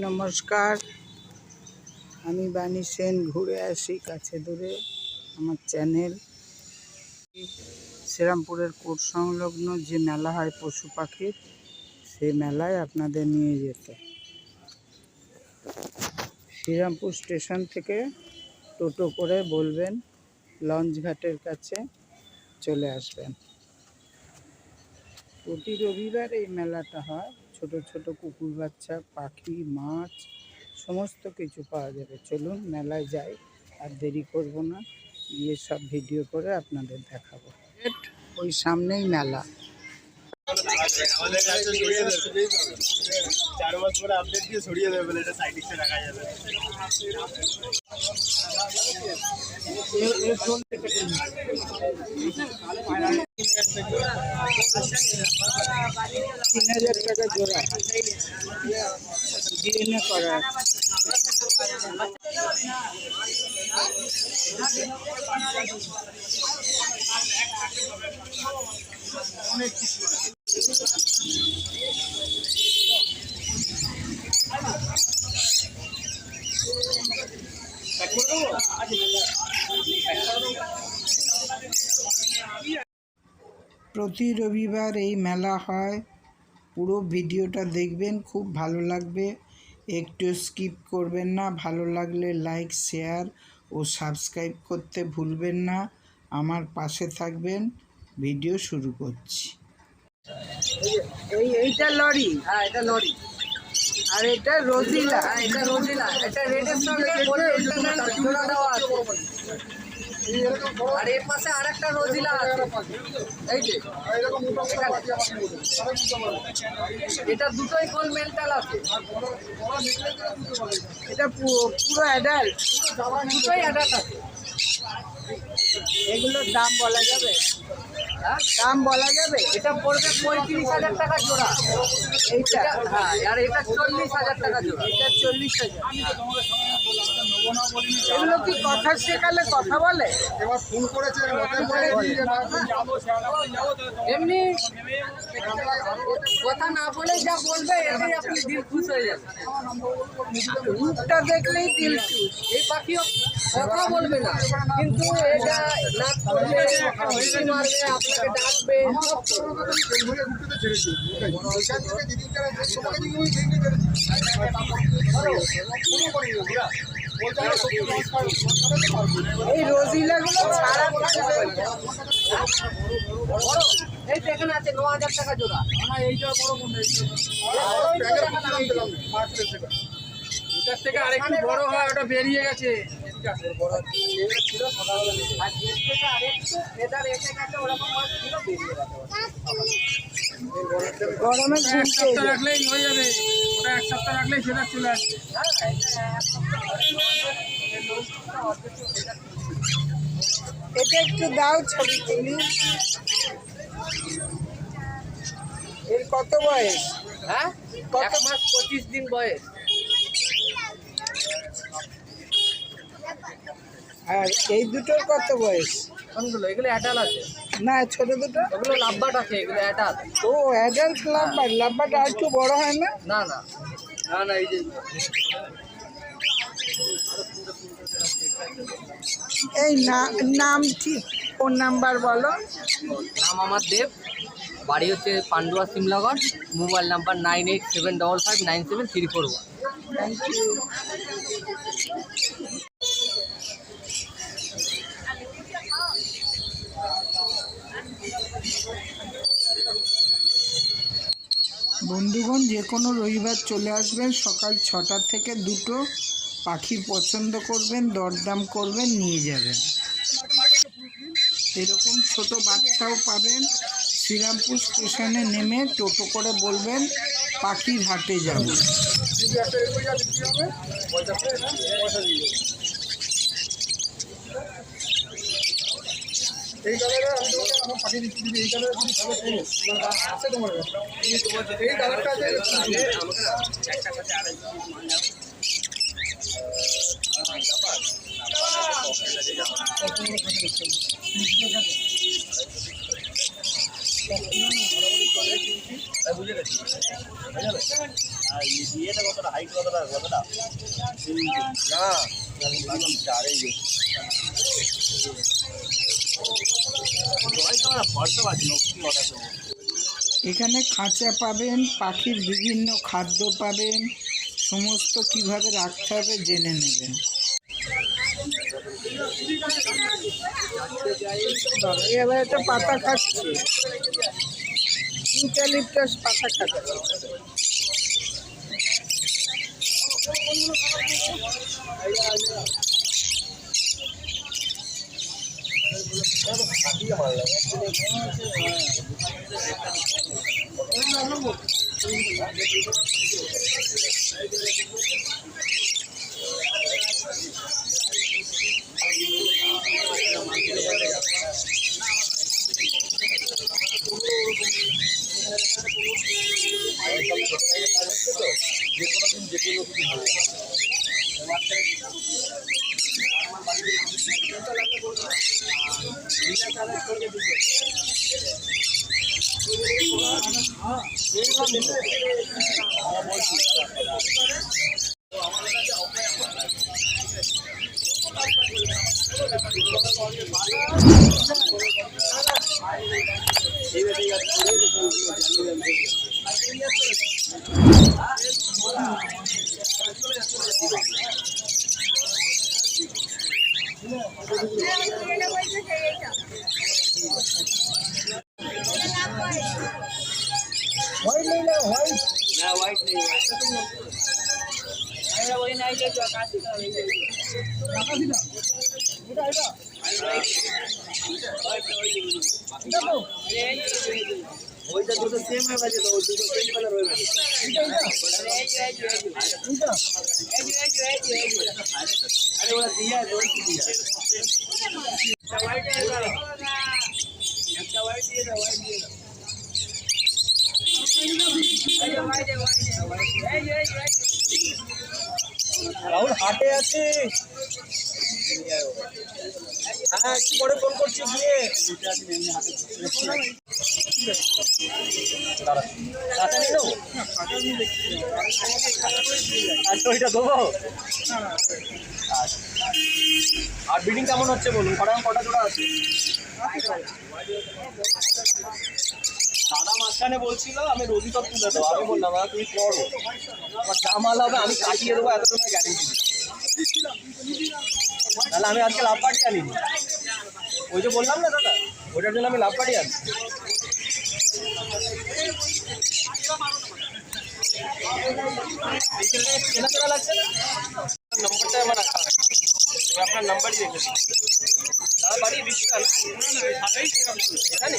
নমস্কার। আমি বাণী সেন, ঘুরে আসি কাছে দূরে আমার চ্যানেল। শ্রীরামপুরের কোট সংলগ্ন যে মেলা হয় পশু পাখির সেই মেলায় আপনাদের নিয়ে যেতে। শ্রীরামপুর স্টেশন থেকে টোটো করে বলবেন, লঞ্চ ঘাটের কাছে চলে আসবেন। প্রতি রবিবার এই মেলাটা হয়। ছোট ছোট কুকুর বাচ্চা, পাখি, মাছ, সমস্ত কিছু পাওয়া যাবে। চলুন মেলায় যাই, আর দেরি করব না। গিয়ে সব ভিডিও করে আপনাদের দেখাবো। ওই সামনেই মেলা। চার আপডেট দিয়ে ছড়িয়ে দেবে এটা রাখা যাবে। তিন হাজার টাকা জোড়া ডিএনএ করা আছে। প্রতি রবিবার এই মেলা হয়। পুরো ভিডিওটা দেখবেন, খুব ভালো লাগবে। একটু স্কিপ করবেন না, ভালো লাগলে লাইক, শেয়ার ও সাবস্ক্রাইব করতে ভুলবেন না। আমার পাশে থাকবেন, ভিডিও শুরু করছি। এই, এইটা লরি। হ্যাঁ আর রোজিলা। হ্যাঁ রোজিলা। আর এর পাশে আর একটা রোজিলা আছে। এই যে এটা দুটোই গোল মেন্টাল আছে। এটা পুরো অ্যাডাল্ট দুটোই অ্যাডাল্ট আছে। এগুলোর দাম বলা যাবে? দাম বলা যাবে? এটা পড়বে পঁয়ত্রিশ হাজার টাকা জোড়া। এইটা এটা হ্যাঁ আর এটা চল্লিশ হাজার টাকা জোড়া। এটা চল্লিশ হাজার। এগুলো কি কথা শেখালে কথা বলে? এবার ফোন করেছে এমনি কথা না বলে যা বলবে এতেই আপনি দিল খুশ হয়ে যাবেন রূপটা দেখলেই দিল খুশ। এই পাখিও কথা বলবে না। কিন্তু এটা এই রোজিলাগুলো ছাড়া এই তো এখানে আছে ন হাজার টাকা জোড়া। এটার থেকে আরেকটু বড় হয়, ওটা বেরিয়ে গেছে। গরমে ঘুরতে সপ্তাহ রাখলেই হয়ে যাবে। ওটা এক সপ্তাহ রাখলেই সেটা চলে আসবে। এটা একটু দাও ছবি তুলি। এর কত বয়স? হ্যাঁ? কত মাস পঁচিশ দিন বয়স। আর এই দুটোর কত বয়স? কোনগুলো? এগুলো অ্যাডাল আছে। না ছোট দুটো? ওগুলো লাভবাট আছে এগুলো অ্যাডাল ও অ্যাডাল্ট আর একটু বড় হয় না? না না। না না এই যে এই না- নাম ঠিক ফোন নাম্বার বলো। নাম আমার দেব। বাড়ি হচ্ছে Pandua Simlagarh. Mobile number nine eight seven double five nine seven three four one. Thank you বন্ধুগণ, যে কোনো রবিবার চলে আসবেন, সকাল ছটা থেকে দুটো। পাখি পছন্দ করবেন, দরদাম করবেন, নিয়ে যাবেন। এরকম ছোট বাচ্চাও পাবেন। শ্রীরামপুর স্টেশনে নেমে টোটো করে বলবেন, পাখির হাটে যাব। এই কালারে আমি তোমাকে এখন পাঠিয়ে দিচ্ছি যদি এই কালারে যদি ভালো পেয়ে আছে তোমার কাছে এই কালারটা আছে বুঝে গেছি আর ইয়েটা কতটা হাইট কতটা কতটা না চার এখানে খাঁচা পাবেন, পাখির বিভিন্ন খাদ্য পাবেন, সমস্ত কীভাবে রাখতে হবে জেনে নেবেন। এবার একটা পাতা খাচ্ছে। ইউক্যালিপটাস পাতা খাচ্ছে। যে কোনো দিন যে কোনো কিছু হবে। হোয়াইট না হোয়াইট নেই এটা এটা এটা তো ওইটা দুটো সেম হয়ে গেছে তো দুটো সেম কালার হয়ে গেছে। আরে ওরা দিয়ে আছে ওই কি দিয়ে আছে রাহুল হাটে আছে হ্যাঁ একটু পরে ফোন করছি আচ্ছা ওইটা দেবো। আর বিডিং কেমন হচ্ছে বলুন? কটা কটা জোড়া আছে? দাদা মাঝখানে বলছিল, আমি রোজি সব তুলে দেবো। আমি বললাম, দাদা, তুমি করো। আমার যা হবে আমি কাটিয়ে দেবো এত তোমার গ্যারেন্টি তাহলে আমি আজকে লাভ পার্টি আনিনি ওই যে বললাম না দাদা ওইটার জন্য আমি লাভ পার্টি আনি। চেনা লাগছে নম্বরটা আমার আপনার নাম্বারই এখানে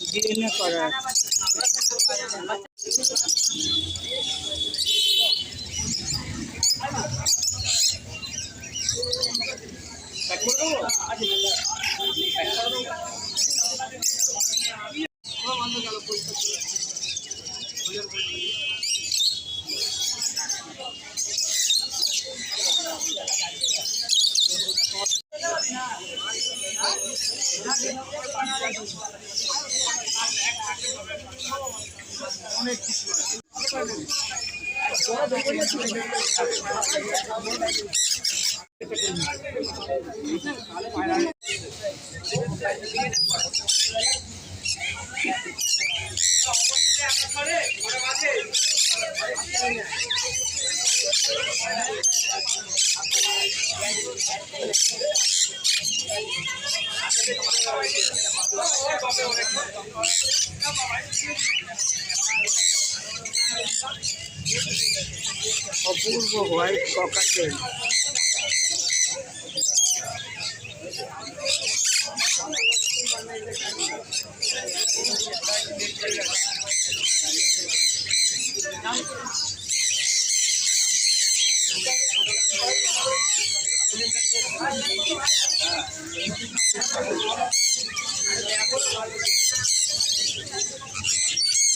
তিন হাজার টাকা জোড়া ডিএনএ করা আছে। অপূর্ব হোয়াইট ককাটেল।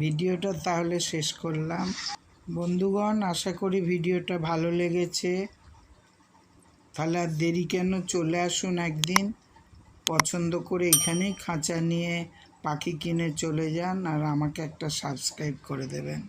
ভিডিওটা তাহলে শেষ করলাম। বন্ধুগণ, আশা করি ভিডিওটা ভালো লেগেছে। তাহলে আর দেরি কেন? চলে আসুন একদিন। পছন্দ করে এখানেই খাঁচা নিয়ে পাখি কিনে চলে যান আর আমাকে একটা সাবস্ক্রাইব করে দেবেন।